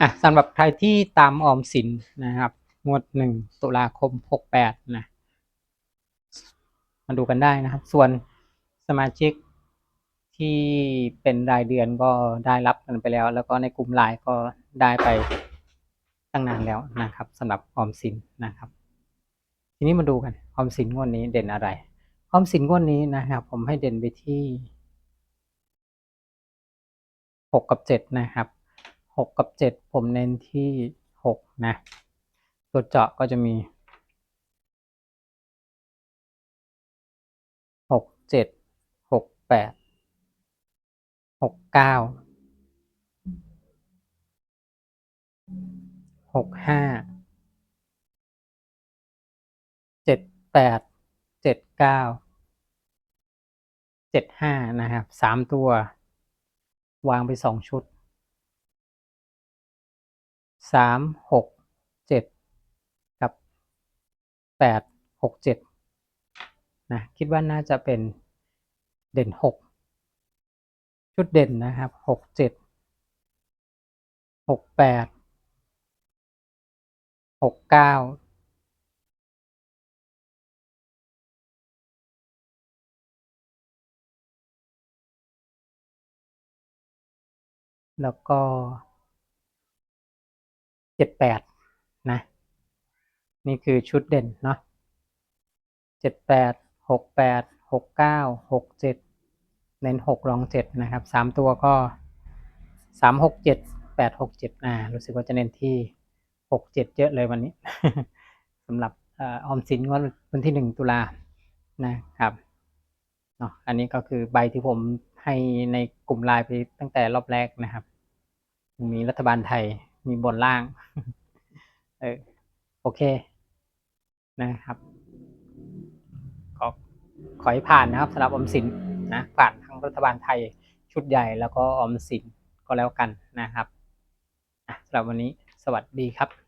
อะสำหรับใครที่ตามออมสินนะครับ งวดหนึ่งตุลาคมหกแปดนะมาดูกันได้นะครับ ส่วนสมาชิกที่เป็นรายเดือนก็ได้รับกันไปแล้ว แล้วก็ในกลุ่มไลน์ก็ได้ไปตั้งนานแล้วนะครับสำหรับออมสินนะครับ ทีนี้มาดูกันออมสินงวดนี้เด่นอะไรออมสินงวดนี้นะครับ ผมให้เด่นไปที่หกกับเจ็ดนะครับ หกกับเจ็ดผมเน้นที่หกนะ ตัวเจาะก็จะมีหกเจ็ดหกแปดหกเก้าหกห้าเจ็ดแปดเจ็ดเก้าเจ็ดห้านะครับสามตัววางไปสองชุด สามหกเจ็ดกับแปดหกเจ็ดนะคิดว่าน่าจะเป็นเด่นหกชุดเด่นนะครับหกเจ็ดหกแปดหกเก้าแล้วก็ เจ็ดแปดนะ นี่คือชุดเด่นเนาะเจ็ดแปดหกแปดหกเก้าหกเจ็ดเน้นหกรองเจ็ดนะครับสามตัวก็สามหกเจ็ดแปดหกเจ็ดอ่ารู้สึกว่าจะเน้นที่หกเจ็ดเยอะเลยวันนี้สำหรับออออมสินงวดวันที่หนึ่งตุลานะครับเนาะอันนี้ก็คือใบที่ผมให้ในกลุ่มไลน์ไปตั้งแต่รอบแรกนะครับ มีรัฐบาลไทย มีบนล่าง เออ โอเค นะครับ ก็ขอให้ผ่านนะครับสำหรับออมสินนะ ผ่านทั้งรัฐบาลไทยชุดใหญ่แล้วก็ออมสินก็แล้วกันนะครับสำหรับวันนี้สวัสดีครับ